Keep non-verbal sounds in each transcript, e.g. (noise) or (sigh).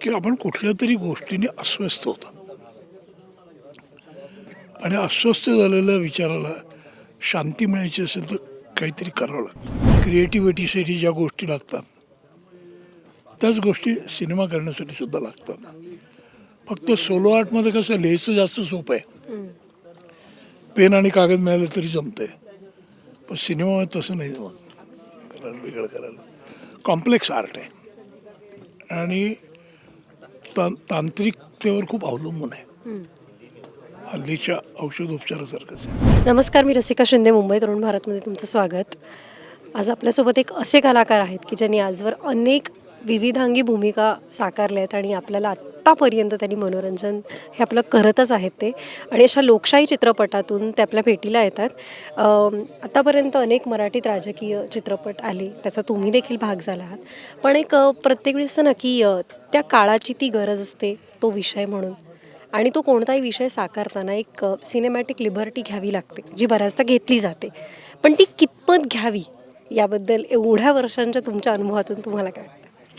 की आपण कुठल्या तरी गोष्टीने अस्वस्थ होतो. आणि अस्वस्थ झालेल्या विचाराला शांती मिळायची असेल तर काहीतरी करावं लागतं. क्रिएटिव्हिटीसाठी ज्या गोष्टी लागतात त्याच गोष्टी सिनेमा करण्यासाठी सुद्धा लागतात. फक्त सोलो आर्टमध्ये कसं लिहायचं जास्त सोपं आहे. पेन आणि कागद मिळालं तरी जमतंय. पण सिनेमामध्ये तसं नाही जमत. करायला वेगळं करायला. कॉम्प्लेक्स आर्ट आहे. आणि ता- तांत्रिकतेवर खूप अवलंबून आहे. हल्लीच्या औषधोपचारासारखंच आहे नमस्कार मी रसिका शिंदे मुंबई तरुण भारतमध्ये तुमचं स्वागत. आज आपल्यासोबत एक असे कलाकार आहेत की ज्यांनी आजवर अनेक विविधांगी भूमिका साकारल्या आहेत आणि आपल्याला आत्तापर्यंत त्यांनी मनोरंजन हे आपलं करतच आहेत ते. आणि अशा लोकशाही चित्रपटातून ते आपल्या भेटीला येतात. आत्तापर्यंत अनेक मराठीत राजकीय चित्रपट आले त्याचा तुम्ही देखील भाग झाला आहात. पण एक प्रत्येक वेळेस नक्की ना की त्या काळाची ती गरज असते तो विषय म्हणून. आणि तो कोणताही विषय साकारताना एक सिनेमॅटिक लिबर्टी घ्यावी लागते जी बऱ्याचदा घेतली जाते. पण ती कितपत घ्यावी याबद्दल एवढ्या वर्षांच्या तुमच्या अनुभवातून तुम्हाला काय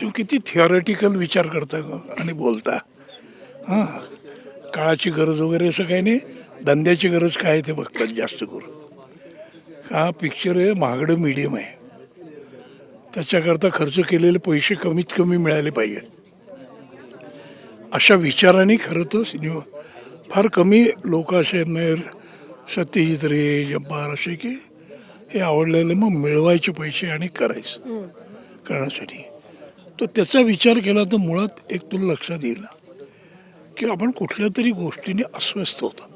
तुम्ही किती थिअरेटिकल विचार करता ग आणि बोलता. हां काळाची गरज वगैरे असं काही नाही. धंद्याची गरज काय ते बघतात जास्त करून. का पिक्चर हे महागडं मीडियम आहे. त्याच्याकरता खर्च केलेले पैसे कमीत कमी मिळाले पाहिजे. अशा विचाराने खरं तर सिनेमा फार कमी लोक असे नाही सत्यजित रे जब्बार असे की हे आवडलेले मग मिळवायचे पैसे आणि करायचं. करण्यासाठी. तर त्याचा विचार केला तर मुळात एक तुला लक्षात येईल की आपण कुठल्या तरी गोष्टीने अस्वस्थ होतो.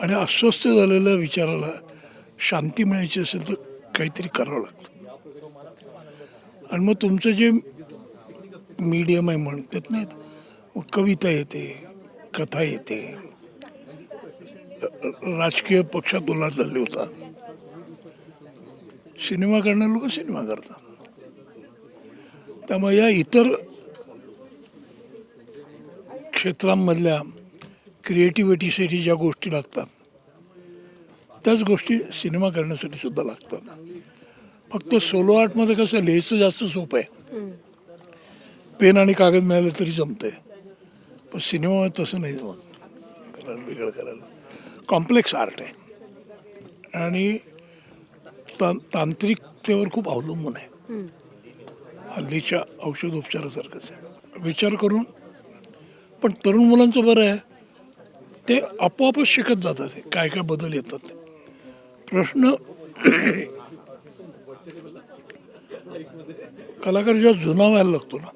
आणि अस्वस्थ झालेल्या विचाराला शांती मिळायची असेल तर काहीतरी करावं लागतं. आणि मग तुमचं जे मीडियम आहे म्हणतात नाहीत मग कविता येते कथा येते. राजकीय पक्षात उलाढाली होतात सिनेमा करणारे लोक सिनेमा करतात. त्यामुळे या इतर क्षेत्रांमधल्या क्रिएटिव्हिटीसाठी ज्या गोष्टी लागतात त्याच गोष्टी सिनेमा करण्यासाठी सुद्धा लागतात. फक्त सोलो आर्टमध्ये कसं लिहायचं जास्त सोपं आहे. पेन आणि कागद मिळालं तरी जमतंय. पण सिनेमा तसं नाही जमत. करायला वेगळं करायला. कॉम्प्लेक्स आर्ट आहे. आणि ता तांत्रिकतेवर खूप अवलंबून आहे. हल्लीच्या औषध उपचारासारखंच आहे. विचार करून पण तरुण मुलांचं बरं आहे. ते आपोआपच शिकत जातात काय काय बदल येतात प्रश्न कलाकार जेव्हा जुना व्हायला लागतो ना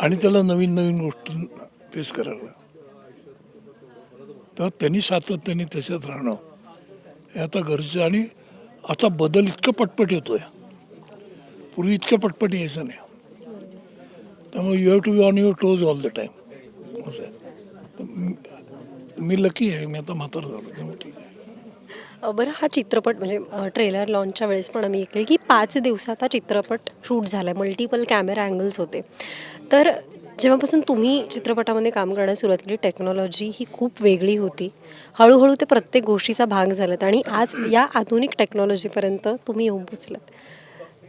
आणि त्याला नवीन नवीन गोष्टी फेस करायला तर तेव्हा त्यांनी सातत्याने त्याच्यात राहणं हे आता गरजेचं आणि आता बदल इतकं पटपट येतोय. पूर्वी इतकं पटपट यायचं नाही. त्यामुळे you have to be on your toes all the time असं मी- लकी आहे. मी आता म्हातार झालो. त्यामुळे ठीक आहे. बरं हा चित्रपट म्हणजे ट्रेलर लॉन्चच्या वेळेस पण आम्ही ऐकले की पाच दिवसात हा चित्रपट शूट झाला आहे मल्टिपल कॅमेरा अँगल्स होते. तर जेव्हापासून तुम्ही चित्रपटामध्ये काम करण्यास सुरुवात केली टेक्नॉलॉजी ही खूप वेगळी होती. हळूहळू ते प्रत्येक गोष्टीचा भाग झालात आणि आज या आधुनिक टेक्नॉलॉजीपर्यंत तुम्ही येऊन पोचलात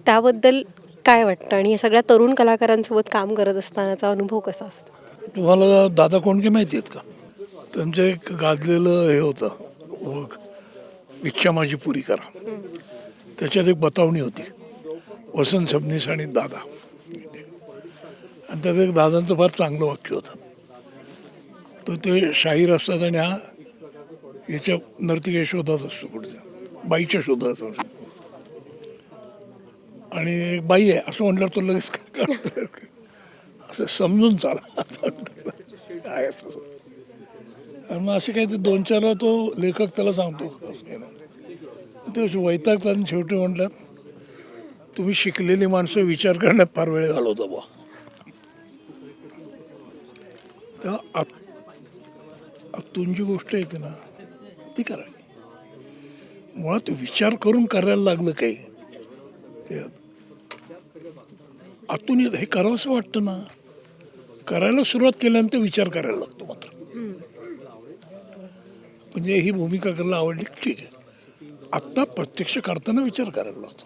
त्याबद्दल काय वाटतं? आणि या सगळ्या तरुण कलाकारांसोबत काम करत असतानाचा अनुभव कसा असतो? तुम्हाला दादा कोणके माहिती आहेत का? त्यांचं एक गाजलेलं हे होतं ओळख. इच्छा माझी पुरी करा. त्याच्यात एक बतावणी होती. वसंत सबनीस आणि दादा. आणि त्यात एक दादांचं फार चांगलं वाक्य होतं. तर ते शाहीर असतात आणि हा याच्या नर्तिके शोधात असतो कुठच्या बाईच्या शोधात असतो. आणि एक बाई आहे असं म्हटलं तो लगेच कळतं. असं समजून चाला. आहे आणि मग असे काही ते दोन चार तो लेखक त्याला सांगतो ते असे वैतागतात आणि शेवटी म्हणतात तुम्ही शिकलेली माणसं विचार करण्यात फार वेळ घालवता बा तेव्हा आत आतून जी गोष्ट येते ना ती करा. मुळात विचार करून करायला लागलं काही ते आतून येत- हे करावंसं वाटतं ना. करायला सुरुवात केल्यानंतर विचार करायला लागतो मात्र. म्हणजे ही भूमिका करायला आवडली ठीक आहे. आत्ता प्रत्यक्ष करताना विचार करायला लागतो.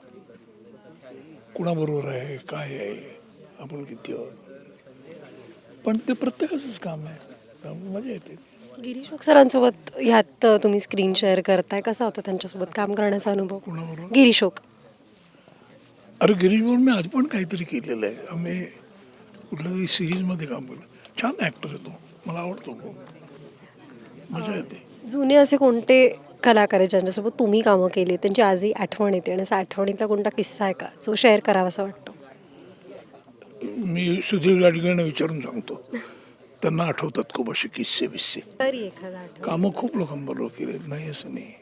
कुणाबरोबर आहे काय आहे आपण किती आहोत? पण ते प्रत्येकाचंच काम आहे. त्यामुळे मजा येते. गिरीश सरांसोबत ह्यात तुम्ही स्क्रीन शेअर करताय. कसा होता त्यांच्यासोबत काम करण्याचा अनुभव? कुणाबरोबर? गिरीश ओक. अरे गिरीशबरोबर मी आज पण काहीतरी केलेलं आहे. आम्ही कुठल्या तरी सिरीजमध्ये काम केलं. छान ॲक्टर आहे तो. मला आवडतो मजा येते. जुने असे कोणते कलाकार आहेत ज्यांच्यासोबत तुम्ही कामं केली? त्यांची आजही आठवण येते आणि असा आठवणीतला कोणता किस्सा आहे का? जो शेअर करावा असं वाटतो? मी सुधीर गाडगेंना विचारून सांगतो. त्यांना आठवतात खूप असे किस्से बिस्से. तरी एखादा आठवण. कामं खूप लोकांबरोबर केलेत. नाही असं नाही.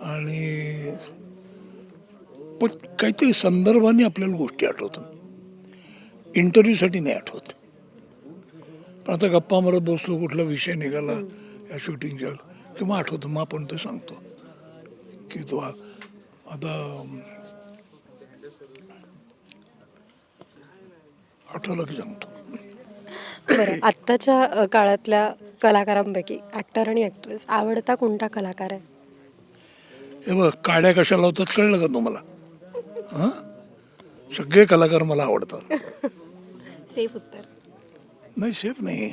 आणि पण काहीतरी संदर्भाने आपल्याला गोष्टी आठवतात. इंटरव्ह्यूसाठी नाही आठवत. पण आता गप्पा मारत बसलो कुठला विषय निघाला या शूटिंगच्या किंवा आठवतं मग आपण ते सांगतो. की तो आता आठवलं की सांगतो. बरं आत्ताच्या काळातल्या कलाकारांपैकी ॲक्टर आणि ॲक्ट्रेस आवडता कोणता कलाकार आहे? हे बघ काड्या कशा लावतात कळलं का तुम्हाला? हां? सगळे कलाकार मला आवडतात. (laughs) सेफ उत्तर. नाही सेफ नाही.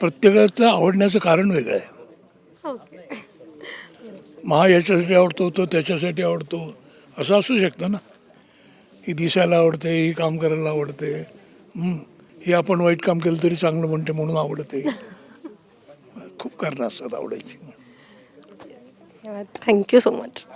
प्रत्येकाचं आवडण्याचं कारण वेगळं आहे. ओके (laughs) महा याच्यासाठी आवडतो तो त्याच्यासाठी आवडतो असं असू शकतं ना. ही दिसायला आवडते ही काम करायला आवडते. हं. ही आपण वाईट काम केलं तरी चांगलं म्हणते म्हणून आवडते. (laughs) खूप कारणं असतात आवडायची. Thank you so much